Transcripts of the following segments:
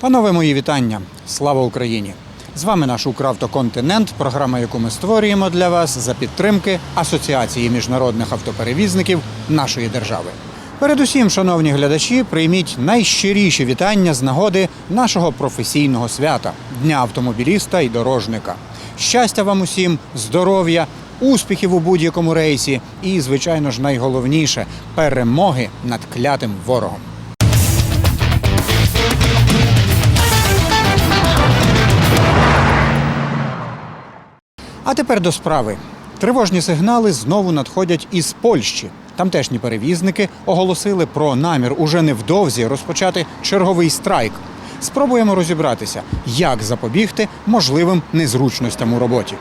Панове мої вітання! Слава Україні! З вами наш Укравтоконтинент, програма, яку ми створюємо для вас за підтримки Асоціації міжнародних автоперевізників нашої держави. Передусім, шановні глядачі, прийміть найщиріші вітання з нагоди нашого професійного свята Дня автомобіліста і дорожника. Щастя вам усім, здоров'я, успіхів у будь-якому рейсі і, звичайно ж, найголовніше перемоги над клятим ворогом. А тепер до справи. Тривожні сигнали знову надходять із Польщі. Тамтешні перевізники оголосили про намір уже невдовзі розпочати черговий страйк. Спробуємо розібратися, як запобігти можливим незручностям у роботі.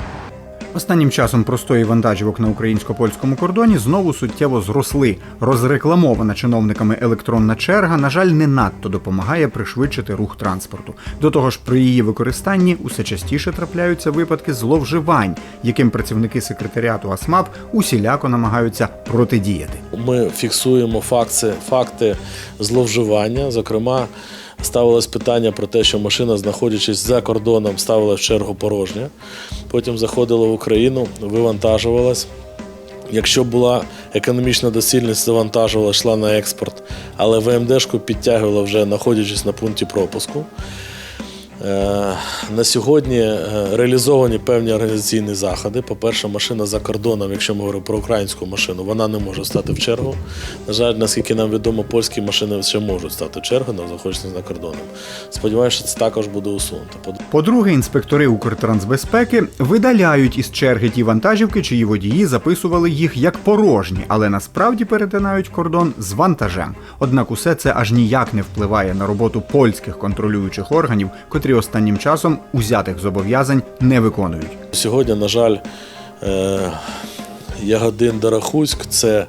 Останнім часом простої вантажівок на українсько-польському кордоні знову суттєво зросли. Розрекламована чиновниками електронна черга, на жаль, не надто допомагає пришвидшити рух транспорту. До того ж, при її використанні усе частіше трапляються випадки зловживань, яким працівники секретаріату АСМАП усіляко намагаються протидіяти. Ми фіксуємо факти, факти зловживання. Зокрема, ставилось питання про те, що машина, знаходячись за кордоном, ставила в чергу порожня. Потім заходила в Україну, вивантажувалась. Якщо була економічна доцільність, завантажувала, йшла на експорт, але ВМДшку підтягувала вже знаходячись на пункті пропуску. Е, На сьогодні е, реалізовані певні організаційні заходи. По-перше, машина за кордоном, якщо ми говоримо про українську машину, вона не може стати в чергу. На жаль, наскільки нам відомо, польські машини ще можуть стати в чергу, але знаходяться за кордоном. Сподіваюся, це також буде усунуто. По- По-друге, інспектори Укртрансбезпеки видаляють із черги ті вантажівки, чиї водії записували їх як порожні, але насправді перетинають кордон з вантажем. Однак усе це аж ніяк не впливає на роботу польських контролюючих органів, котрі останнім часом узятих зобов'язань не виконують. Сьогодні, на жаль, е, Ягодин Дарахуськ це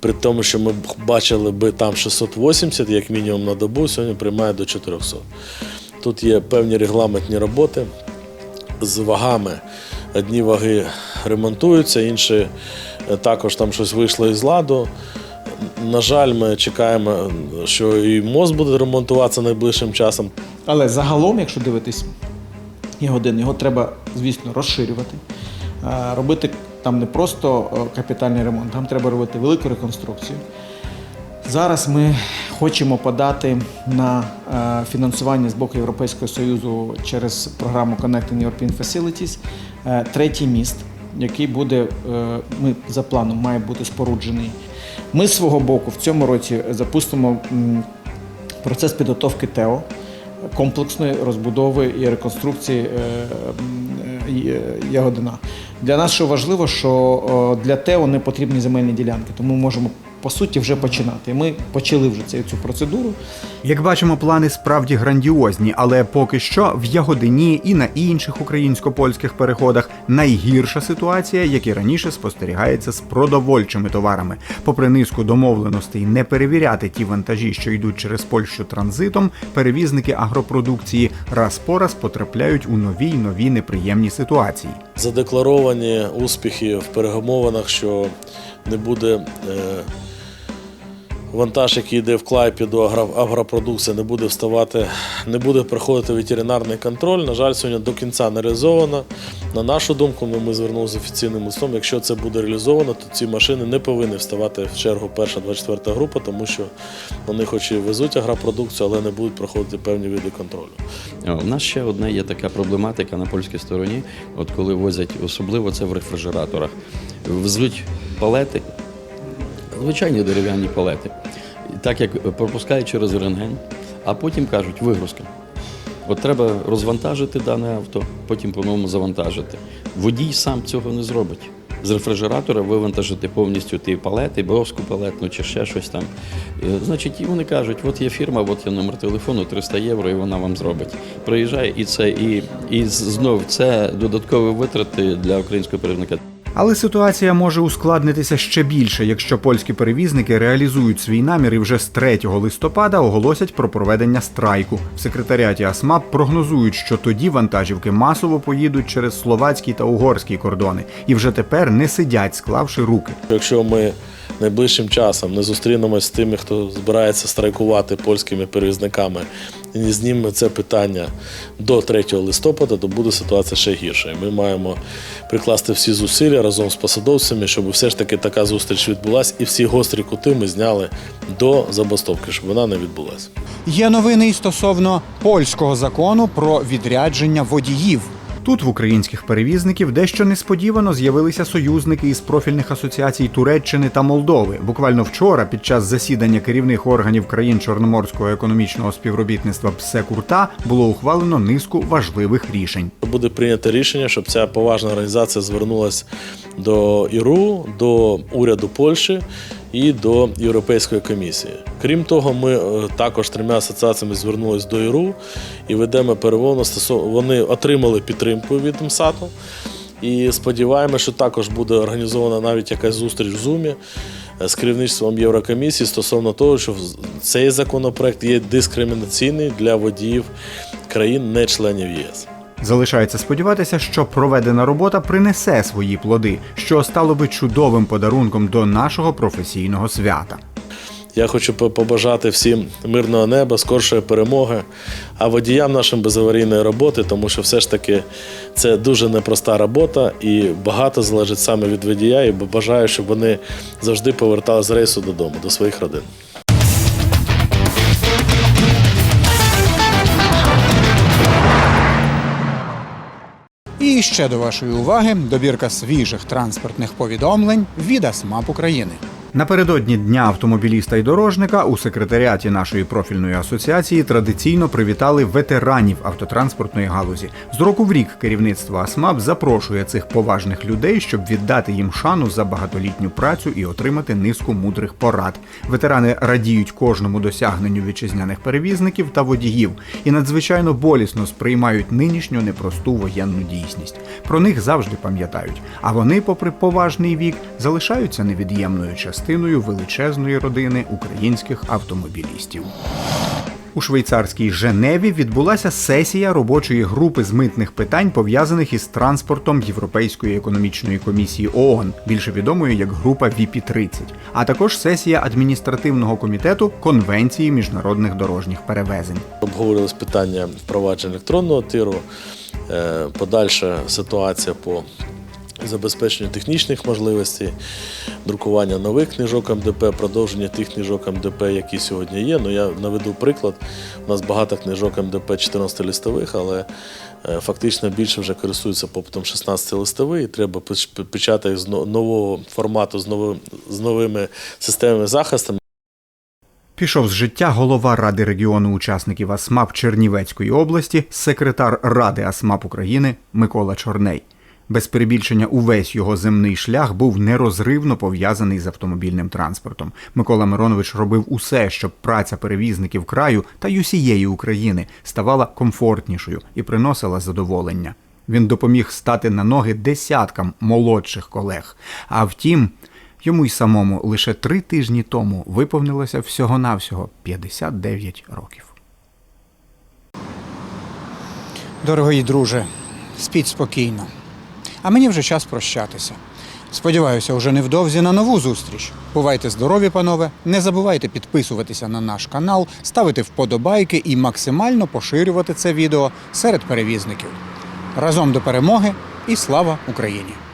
при тому, що ми бачили би там 680, як мінімум на добу, сьогодні приймає до 400. Тут є певні регламентні роботи з вагами. Одні ваги ремонтуються, інші е, також там щось вийшло із ладу. На жаль, ми чекаємо, що і мост буде ремонтуватися найближчим часом. Але загалом, якщо дивитись годин, його треба, звісно, розширювати. Робити там не просто е, капітальний ремонт, там треба робити велику реконструкцію. Зараз ми хочемо подати на е, фінансування з боку Європейського Союзу через програму Connecting European Facilities е, третій міст, який буде, ми за планом має бути споруджений. Ми з свого боку в цьому році запустимо процес підготовки ТЕО комплексної розбудови і реконструкції е, е, Є- Ягодина. Для нас що важливо, що е, для ТЕО не потрібні земельні ділянки, тому ми можемо по суті вже починати. Ми почали вже цю, цю процедуру. Як бачимо, плани справді грандіозні, але поки що в Ягодині і на інших українсько-польських переходах найгірша ситуація, як і раніше спостерігається з продовольчими товарами. Попри низку домовленостей не перевіряти ті вантажі, що йдуть через Польщу транзитом, перевізники агропродукції раз по раз потрапляють у нові й нові неприємні ситуації. задекларовані успіхи в перемовинах, що не буде е, вантаж, який йде в Клайпіду, агро- агропродукція, не буде вставати, не буде проходити ветеринарний контроль. На жаль, сьогодні до кінця не реалізовано. На нашу думку, ми, ми звернулися з офіційним листом. Якщо це буде реалізовано, то ці машини не повинні вставати в чергу перша 24 група, тому що вони хоч і везуть агропродукцію, але не будуть проходити певні види контролю. У нас ще одна є така проблематика на польській стороні, от коли возять, особливо це в рефрижераторах. Везуть палети, звичайні дерев'яні палети, так як пропускають через рентген, а потім кажуть вигрузка. От треба розвантажити дане авто, потім по-новому завантажити. Водій сам цього не зробить. З рефрижератора вивантажити повністю ті палети, бровську палетну чи ще щось там. Е, Значить, і вони кажуть, от є фірма, от є номер телефону, 300 євро, і вона вам зробить. Приїжджає і це, і, і знов це додаткові витрати для українського перевізника. Але ситуація може ускладнитися ще більше, якщо польські перевізники реалізують свій намір і вже з 3 листопада оголосять про проведення страйку. В секретаріаті АСМАП прогнозують, що тоді вантажівки масово поїдуть через словацький та угорський кордони і вже тепер не сидять, склавши руки. Якщо ми найближчим часом не зустрінемось з тими, хто збирається страйкувати польськими перевізниками, і не знімемо це питання до 3 листопада, то буде ситуація ще гірша. І Ми маємо прикласти всі зусилля разом з посадовцями, щоб все ж таки така зустріч відбулася, і всі гострі кути ми зняли до забастовки, щоб вона не відбулася. Є новини й стосовно польського закону про відрядження водіїв. Тут в українських перевізників дещо несподівано з'явилися союзники із профільних асоціацій Туреччини та Молдови. Буквально вчора, під час засідання керівних органів країн Чорноморського економічного співробітництва ПСЕКУРТА було ухвалено низку важливих рішень. Буде прийнято рішення, щоб ця поважна організація звернулася до ІРУ, до уряду Польщі і до Європейської комісії. Крім того, ми е, також трьома асоціаціями звернулися до ІРУ і ведемо перемовини стосовно вони отримали підтримку від МСАТу. І сподіваємося, що також буде організована навіть якась зустріч в Зумі е, з керівництвом Єврокомісії стосовно того, що цей законопроект є дискримінаційний для водіїв країн, не членів ЄС. Залишається сподіватися, що проведена робота принесе свої плоди, що стало би чудовим подарунком до нашого професійного свята. Я хочу побажати всім мирного неба, скоршої перемоги, а водіям нашим безаварійної роботи, тому що все ж таки це дуже непроста робота і багато залежить саме від водія. І бажаю, щоб вони завжди повертали з рейсу додому, до своїх родин. І ще до вашої уваги добірка свіжих транспортних повідомлень від АСМАП України. Напередодні дня автомобіліста і дорожника у секретаріаті нашої профільної асоціації традиційно привітали ветеранів автотранспортної галузі. З року в рік керівництво АСМАП запрошує цих поважних людей, щоб віддати їм шану за багатолітню працю і отримати низку мудрих порад. Ветерани радіють кожному досягненню вітчизняних перевізників та водіїв і надзвичайно болісно сприймають нинішню непросту воєнну дійсність. Про них завжди пам'ятають, а вони, попри поважний вік, залишаються невід'ємною частиною величезної родини українських автомобілістів. У швейцарській Женеві відбулася сесія робочої групи з митних питань, пов'язаних із транспортом Європейської економічної комісії ООН, більше відомої як група ВІПІ-30, а також сесія адміністративного комітету Конвенції міжнародних дорожніх перевезень. Обговорились питання впровадження електронного тиру, е, подальша ситуація по забезпеченню технічних можливостей, друкування нових книжок МДП, продовження тих книжок МДП, які сьогодні є. Ну, я наведу приклад. У нас багато книжок МДП 14-листових, але е, фактично більше вже користуються попитом 16-листовий, і треба печ- печати з нового формату, з новими системами захисту. Пішов з життя голова Ради регіону учасників АСМАП Чернівецької області, секретар Ради АСМАП України Микола Чорней. Без перебільшення увесь його земний шлях був нерозривно пов'язаний з автомобільним транспортом. Микола Миронович робив усе, щоб праця перевізників краю та й усієї України ставала комфортнішою і приносила задоволення. Він допоміг стати на ноги десяткам молодших колег. А втім, йому й самому лише три тижні тому виповнилося всього-навсього 59 років. Дорогий друже, спіть спокійно. А мені вже час прощатися. Сподіваюся, уже невдовзі на нову зустріч. Бувайте здорові, панове. Не забувайте підписуватися на наш канал, ставити вподобайки і максимально поширювати це відео серед перевізників. Разом до перемоги і слава Україні!